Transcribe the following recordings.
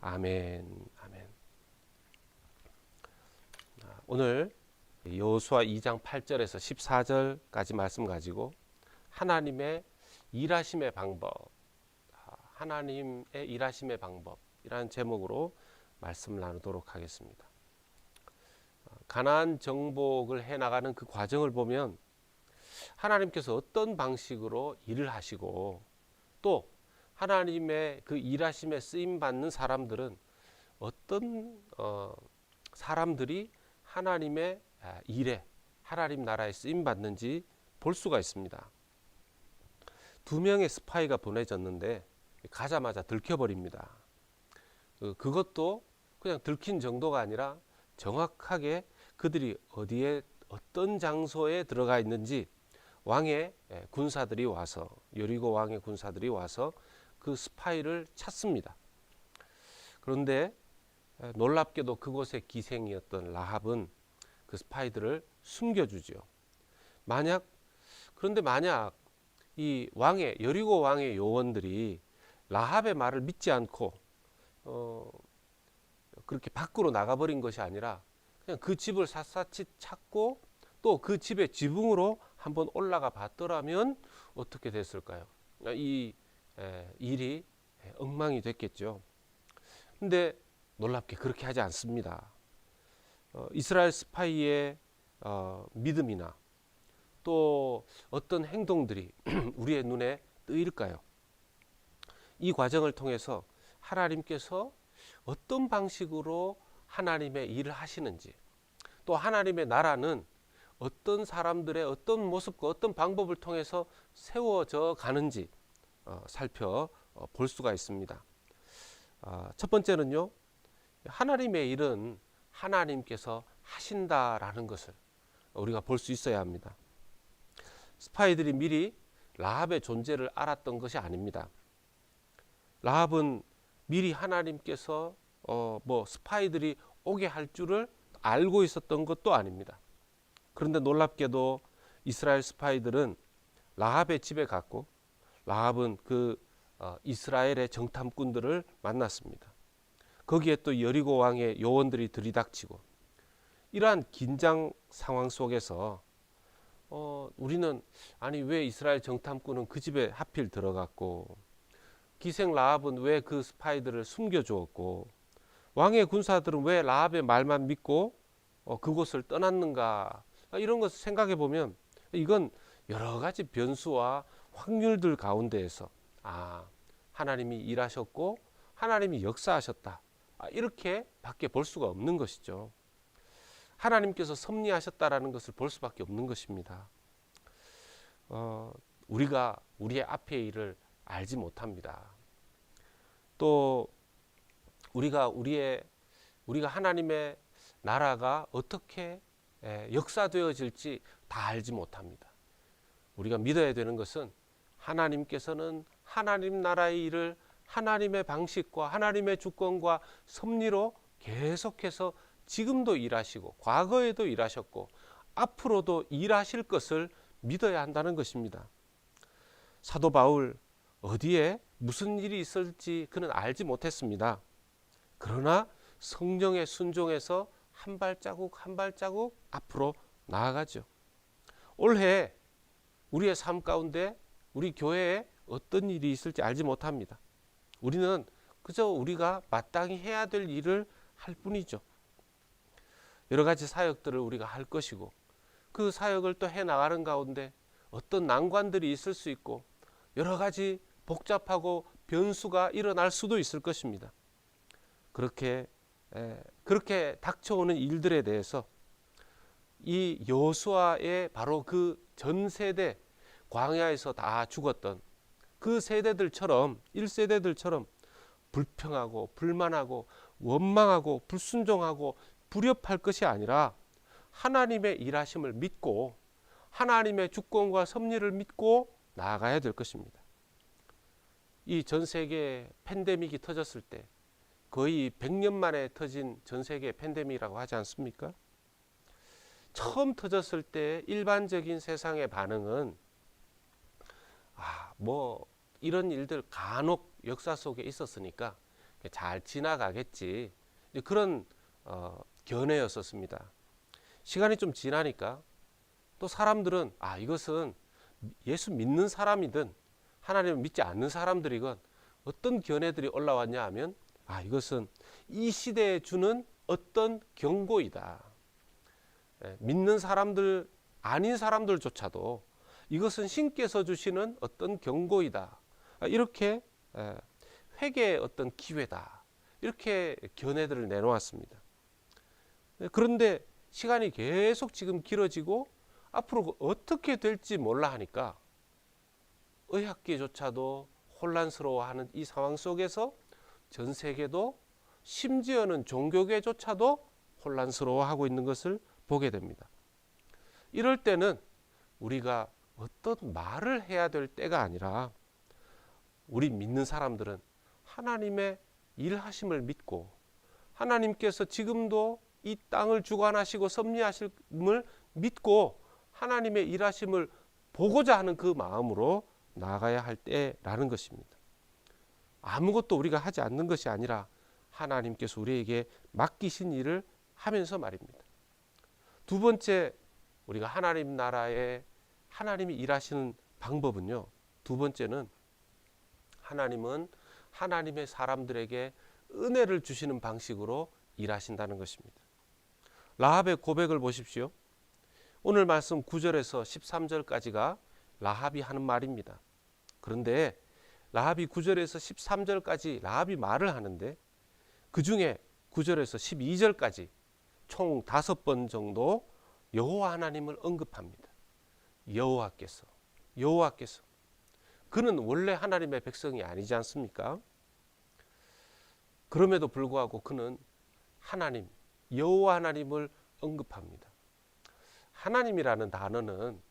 아멘. 아멘. 아, 오늘 여호수아 2장 8절에서 14절까지 말씀 가지고 하나님의 일하심의 방법, 아, 하나님의 일하심의 방법이라는 제목으로 말씀을 나누도록 하겠습니다. 아, 가나안 정복을 해 나가는 그 과정을 보면 하나님께서 어떤 방식으로 일을 하시고 또 하나님의 그 일하심에 쓰임 받는 사람들은 어떤 어, 사람들이 하나님의 아, 일에 하나님 나라에 쓰임 받는지 볼 수가 있습니다. 두 명의 스파이가 보내졌는데 가자마자 들켜버립니다. 그- 그것도 그냥 들킨 정도가 아니라 정확하게 그들이 어디에 어떤 장소에 들어가 있는지 왕의 예, 군사들이 와서 여리고 왕의 군사들이 와서 그 스파이를 찾습니다. 그런데 에, 놀랍게도 그곳의 기생이었던 라합은 그 스파이들을 숨겨주죠. 만약 그런데 만약 이 왕의 여리고 왕의 요원들이 라합의 말을 믿지 않고 어, 그렇게 밖으로 나가버린 것이 아니라 그냥 그 집을 샅샅이 찾고 또 그 집의 지붕으로 한번 올라가 봤더라면 어떻게 됐을까요? 이 에, 일이 엉망이 됐겠죠. 근데 놀랍게 그렇게 하지 않습니다. 어, 이스라엘 스파이의 어, 믿음이나 또 어떤 행동들이 우리의 눈에 뜨일까요? 이 과정을 통해서 하나님께서 어떤 방식으로 하나님의 일을 하시는지 또 하나님의 나라는 어떤 사람들의 어떤 모습과 어떤 방법을 통해서 세워져 가는지 어, 살펴 어, 볼 수가 있습니다. 아, 첫 번째는요, 하나님의 일은 하나님께서 하신다라는 것을 우리가 볼 수 있어야 합니다. 스파이들이 미리 라합의 존재를 알았던 것이 아닙니다. 라합은 미리 하나님께서 어, 뭐 스파이들이 오게 할 줄을 알고 있었던 것도 아닙니다. 그런데 놀랍게도 이스라엘 스파이들은 라합의 집에 갔고 라합은 그 어, 이스라엘의 정탐꾼들을 만났습니다. 거기에 또 여리고 왕의 요원들이 들이닥치고 이러한 긴장 상황 속에서 어, 우리는 아니 왜 이스라엘 정탐꾼은 그 집에 하필 들어갔고 기생 라합은 왜 그 스파이들을 숨겨주었고 왕의 군사들은 왜 라합의 말만 믿고 어, 그곳을 떠났는가 이런 것을 생각해 보면 이건 여러 가지 변수와 확률들 가운데에서 아 하나님이 일하셨고 하나님이 역사하셨다 아, 이렇게 밖에 볼 수가 없는 것이죠. 하나님께서 섭리하셨다라는 것을 볼 수밖에 없는 것입니다. 어, 우리가 우리의 앞의 일을 알지 못합니다. 또 우리가 우리의 우리가 하나님의 나라가 어떻게 에, 역사되어질지 다 알지 못합니다. 우리가 믿어야 되는 것은 하나님께서는 하나님 나라의 일을 하나님의 방식과 하나님의 주권과 섭리로 계속해서 지금도 일하시고 과거에도 일하셨고 앞으로도 일하실 것을 믿어야 한다는 것입니다. 사도 바울 어디에 무슨 일이 있을지 그는 알지 못했습니다. 그러나 성령의 순종에서 한 발자국 한 발자국 앞으로 나아가죠. 올해 우리의 삶 가운데 우리 교회에 어떤 일이 있을지 알지 못합니다. 우리는 그저 우리가 마땅히 해야 될 일을 할 뿐이죠. 여러 가지 사역들을 우리가 할 것이고 그 사역을 또 해 나가는 가운데 어떤 난관들이 있을 수 있고 여러 가지 복잡하고 변수가 일어날 수도 있을 것입니다. 그렇게 에, 그렇게 닥쳐오는 일들에 대해서 이 여호수아의 바로 그 전 세대 광야에서 다 죽었던 그 세대들처럼 1세대들처럼 불평하고 불만하고 원망하고 불순종하고 불협할 것이 아니라 하나님의 일하심을 믿고 하나님의 주권과 섭리를 믿고 나아가야 될 것입니다. 이 전 세계 팬데믹이 터졌을 때 거의 100년 만에 터진 전 세계 팬데믹이라고 하지 않습니까? 처음 터졌을 때 일반적인 세상의 반응은 아, 뭐 이런 일들 간혹 역사 속에 있었으니까 잘 지나가겠지. 그런 어, 견해였었습니다. 시간이 좀 지나니까 또 사람들은 아 이것은 예수 믿는 사람이든 하나님을 믿지 않는 사람들이건 어떤 견해들이 올라왔냐 하면 아 이것은 이 시대에 주는 어떤 경고이다. 예, 믿는 사람들 아닌 사람들조차도 이것은 신께서 주시는 어떤 경고이다. 아, 이렇게 예, 회개의 어떤 기회다. 이렇게 견해들을 내놓았습니다. 예, 그런데 시간이 계속 지금 길어지고 앞으로 어떻게 될지 몰라 하니까 의학계조차도 혼란스러워하는 이 상황 속에서 전 세계도 심지어는 종교계조차도 혼란스러워하고 있는 것을 보게 됩니다. 이럴 때는 우리가 어떤 말을 해야 될 때가 아니라 우리 믿는 사람들은 하나님의 일하심을 믿고 하나님께서 지금도 이 땅을 주관하시고 섭리하심을 믿고 하나님의 일하심을 보고자 하는 그 마음으로 나아가야 할 때라는 것입니다. 아무것도 우리가 하지 않는 것이 아니라 하나님께서 우리에게 맡기신 일을 하면서 말입니다. 두 번째 우리가 하나님 나라에 하나님이 일하시는 방법은요. 두 번째는 하나님은 하나님의 사람들에게 은혜를 주시는 방식으로 일하신다는 것입니다. 라합의 고백을 보십시오. 오늘 말씀 9절에서 13절까지가 라합이 하는 말입니다. 그런데 라합이 9절에서 13절까지 라합이 말을 하는데 그 중에 9절에서 12절까지 총 다섯 번 정도 여호와 하나님을 언급합니다. 여호와께서 여호와께서 그는 원래 하나님의 백성이 아니지 않습니까? 그럼에도 불구하고 그는 하나님 여호와 하나님을 언급합니다. 하나님이라는 단어는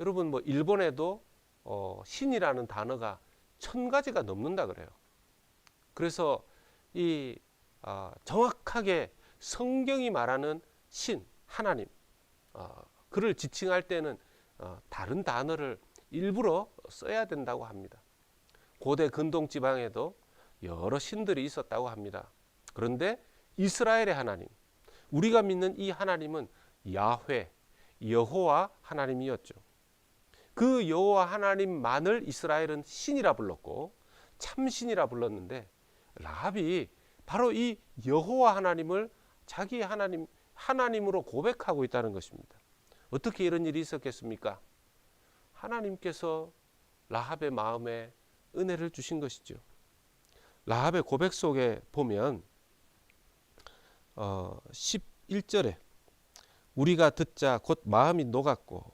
여러분 뭐 일본에도 어, 신이라는 단어가 천 가지가 넘는다 그래요. 그래서 이 어, 정확하게 성경이 말하는 신 하나님 어, 그를 지칭할 때는 어, 다른 단어를 일부러 써야 된다고 합니다. 고대 근동 지방에도 여러 신들이 있었다고 합니다. 그런데 이스라엘의 하나님, 우리가 믿는 이 하나님은 야훼, 여호와 하나님이었죠. 그 여호와 하나님만을 이스라엘은 신이라 불렀고 참신이라 불렀는데 라합이 바로 이 여호와 하나님을 자기 하나님 하나님으로 고백하고 있다는 것입니다. 어떻게 이런 일이 있었겠습니까? 하나님께서 라합의 마음에 은혜를 주신 것이죠. 라합의 고백 속에 보면 어, 11절에 우리가 듣자 곧 마음이 녹았고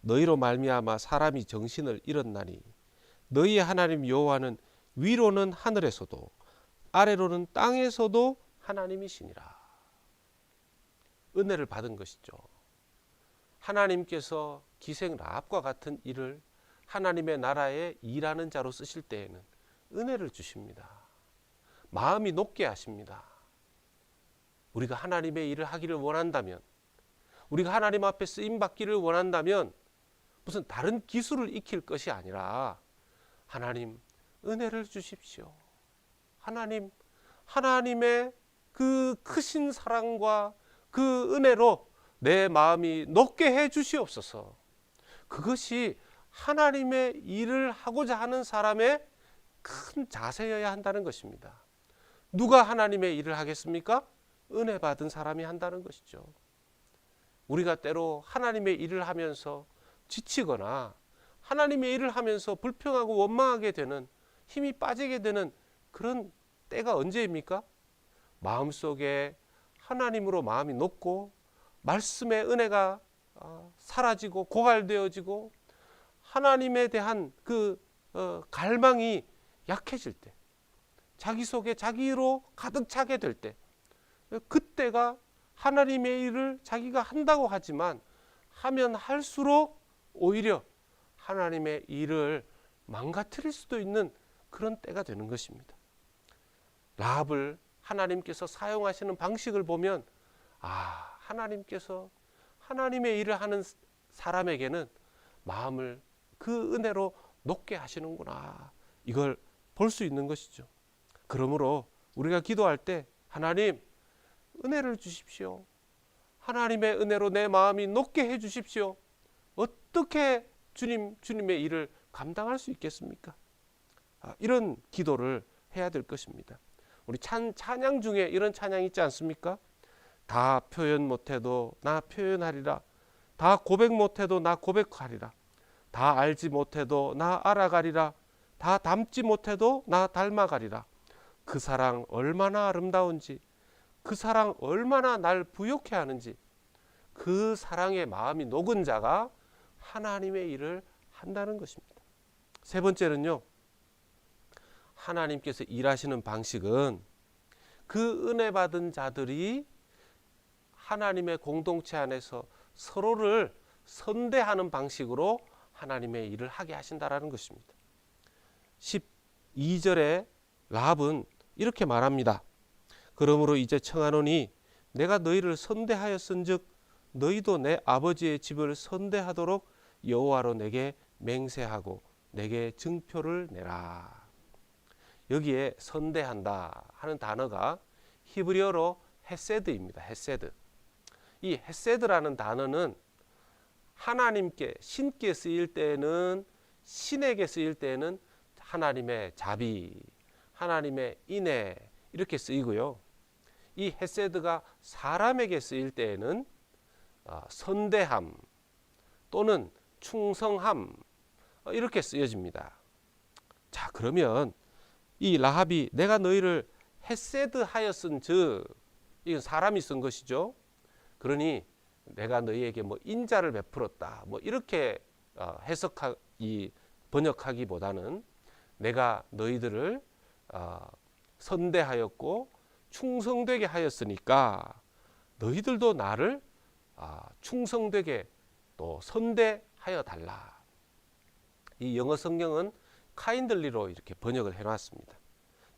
너희로 말미암아 사람이 정신을 잃었나니 너희의 하나님 여호와는 위로는 하늘에서도 아래로는 땅에서도 하나님이시니라. 은혜를 받은 것이죠. 하나님께서 기생 라합과 같은 일을 하나님의 나라에 일하는 자로 쓰실 때에는 은혜를 주십니다. 마음이 높게 하십니다. 우리가 하나님의 일을 하기를 원한다면, 우리가 하나님 앞에 쓰임 받기를 원한다면, 무슨 다른 기술을 익힐 것이 아니라, 하나님, 은혜를 주십시오. 하나님, 하나님의 그 크신 사랑과 그 은혜로 내 마음이 높게 해 주시옵소서. 그것이 하나님의 일을 하고자 하는 사람의 큰 자세여야 한다는 것입니다. 누가 하나님의 일을 하겠습니까? 은혜 받은 사람이 한다는 것이죠. 우리가 때로 하나님의 일을 하면서 지치거나 하나님의 일을 하면서 불평하고 원망하게 되는 힘이 빠지게 되는 그런 때가 언제입니까? 마음속에 하나님으로 마음이 높고 말씀의 은혜가 어, 사라지고 고갈되어지고 하나님에 대한 그 어, 갈망이 약해질 때, 자기 속에 자기로 가득 차게 될 때, 그때가 하나님의 일을 자기가 한다고 하지만 하면 할수록 오히려 하나님의 일을 망가뜨릴 수도 있는 그런 때가 되는 것입니다. 라합을 하나님께서 사용하시는 방식을 보면 아, 하나님께서 하나님의 일을 하는 사람에게는 마음을 그 은혜로 높게 하시는구나. 이걸 볼 수 있는 것이죠. 그러므로 우리가 기도할 때 하나님 은혜를 주십시오. 하나님의 은혜로 내 마음이 높게 해 주십시오. 어떻게 주님 주님의 일을 감당할 수 있겠습니까? 아, 이런 기도를 해야 될 것입니다. 우리 찬, 찬양 중에 이런 찬양 있지 않습니까? 다 표현 못해도 나 표현하리라. 다 고백 못해도 나 고백하리라. 다 알지 못해도 나 알아가리라. 다 닮지 못해도 나 닮아가리라. 그 사랑 얼마나 아름다운지, 그 사랑 얼마나 날 부욕해 하는지, 그 사랑의 마음이 녹은 자가 하나님의 일을 한다는 것입니다. 세 번째는요, 하나님께서 일하시는 방식은 그 은혜 받은 자들이 하나님의 공동체 안에서 서로를 선대하는 방식으로 하나님의 일을 하게 하신다라는 것입니다. 12절에 라합은 이렇게 말합니다. 그러므로 이제 청하노니 내가 너희를 선대하였은즉 너희도 내 아버지의 집을 선대하도록 여호와로 내게 맹세하고 내게 증표를 내라. 여기에 선대한다 하는 단어가 히브리어로 헤세드입니다. 헤세드. 이 헤세드라는 단어는 하나님께 신께 쓰일 때는 신에게 쓰일 때는 하나님의 자비, 하나님의 인애 이렇게 쓰이고요. 이 헤세드가 사람에게 쓰일 때에는 어, 선대함 또는 충성함 어, 이렇게 쓰여집니다. 자 그러면 이 라합이 내가 너희를 헤세드 하였은즉 이건 사람이 쓴 것이죠. 그러니 내가 너희에게 뭐 인자를 베풀었다 뭐 이렇게 어, 해석하 이 번역하기보다는 내가 너희들을 어, 선대하였고 충성되게 하였으니까 너희들도 나를 아, 충성되게 또 선대하여 달라. 이 영어 성경은 카인들리로 이렇게 번역을 해놨습니다.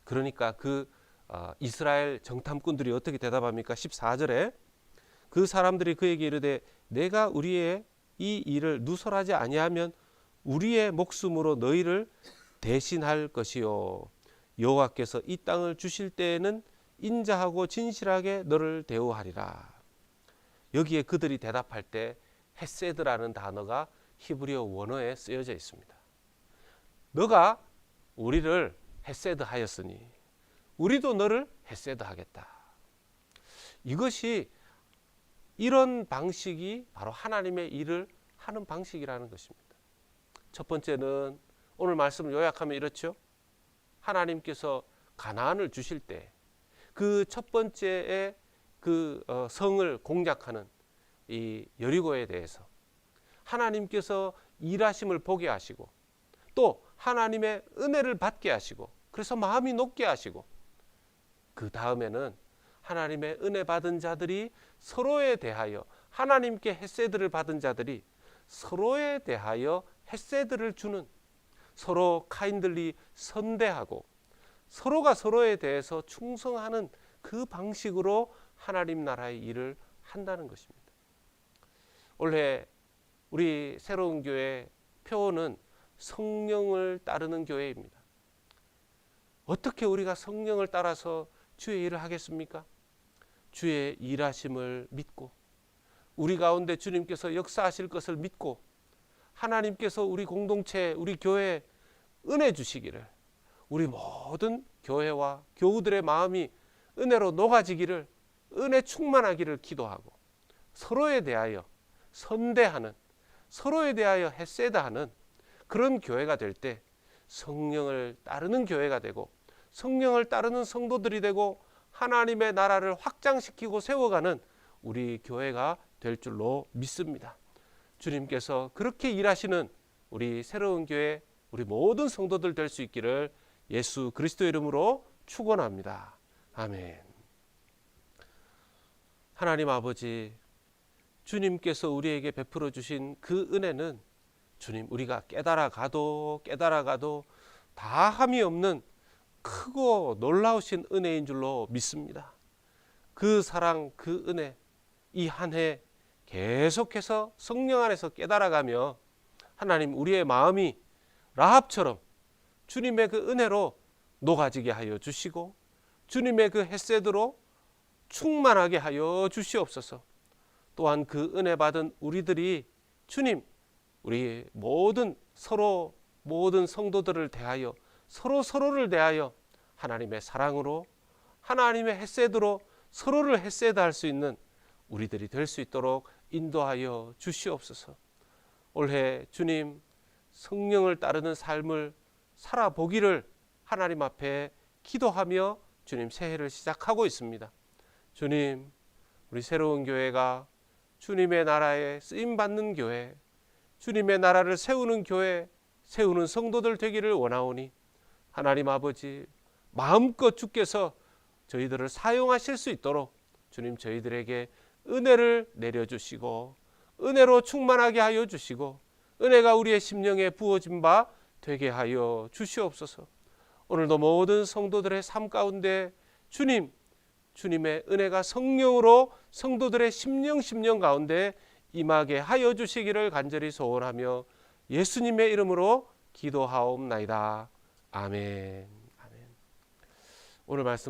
그러니까 그 어, 이스라엘 정탐꾼들이 어떻게 대답합니까? 14절에 그 사람들이 그에게 이르되 내가 우리의 이 일을 누설하지 아니하면 우리의 목숨으로 너희를 대신할 것이요 여호와께서 이 땅을 주실 때에는 인자하고 진실하게 너를 대우하리라. 여기에 그들이 대답할 때 헤세드라는 단어가 히브리어 원어에 쓰여져 있습니다. 너가 우리를 헤세드 하였으니 우리도 너를 헤세드 하겠다. 이것이 이런 방식이 바로 하나님의 일을 하는 방식이라는 것입니다. 첫 번째는 오늘 말씀을 요약하면 이렇죠. 하나님께서 가나안을 주실 때 그 첫 번째의 그 어, 성을 공략하는 이 여리고에 대해서 하나님께서 일하심을 보게 하시고 또 하나님의 은혜를 받게 하시고 그래서 마음이 높게 하시고 그 다음에는 하나님의 은혜 받은 자들이 서로에 대하여 하나님께 햇세드를 받은 자들이 서로에 대하여 햇세드를 주는 서로 카인들리 선대하고 서로가 서로에 대해서 충성하는 그 방식으로 하나님 나라의 일을 한다는 것입니다. 올해 우리 새로운 교회 표어는 성령을 따르는 교회입니다. 어떻게 우리가 성령을 따라서 주의 일을 하겠습니까? 주의 일하심을 믿고 우리 가운데 주님께서 역사하실 것을 믿고 하나님께서 우리 공동체, 우리 교회 은혜 주시기를 우리 모든 교회와 교우들의 마음이 은혜로 녹아지기를 은혜 충만하기를 기도하고 서로에 대하여 선대하는 서로에 대하여 헤세드하는 그런 교회가 될 때 성령을 따르는 교회가 되고 성령을 따르는 성도들이 되고 하나님의 나라를 확장시키고 세워가는 우리 교회가 될 줄로 믿습니다. 주님께서 그렇게 일하시는 우리 새로운 교회 우리 모든 성도들 될 수 있기를 예수 그리스도 이름으로 축원합니다. 아멘. 하나님 아버지 주님께서 우리에게 베풀어 주신 그 은혜는 주님 우리가 깨달아 가도 깨달아 가도 다 함이 없는 크고 놀라우신 은혜인 줄로 믿습니다. 그 사랑 그 은혜 이 한 해 계속해서 성령 안에서 깨달아가며 하나님 우리의 마음이 라합처럼 주님의 그 은혜로 녹아지게 하여 주시고 주님의 그 햇새드로 충만하게 하여 주시옵소서. 또한 그 은혜 받은 우리들이 주님 우리 모든 서로 모든 성도들을 대하여 서로 서로를 대하여 하나님의 사랑으로 하나님의 햇새드로 서로를 햇새드할 수 있는 우리들이 될 수 있도록 인도하여 주시옵소서. 올해 주님 성령을 따르는 삶을 살아보기를 하나님 앞에 기도하며 주님 새해를 시작하고 있습니다. 주님, 우리 새로운 교회가 주님의 나라에 쓰임 받는 교회, 주님의 나라를 세우는 교회, 세우는 성도들 되기를 원하오니 하나님 아버지 마음껏 주께서 저희들을 사용하실 수 있도록 주님 저희들에게 은혜를 내려 주시고 은혜로 충만하게 하여 주시고 은혜가 우리의 심령에 부어진 바 되게 하여 주시옵소서. 오늘도 모든 성도들의 삶 가운데 주님 주님의 은혜가 성령으로 성도들의 심령 심령 가운데 임하게 하여 주시기를 간절히 소원하며 예수님의 이름으로 기도하옵나이다. 아멘. 오늘 말씀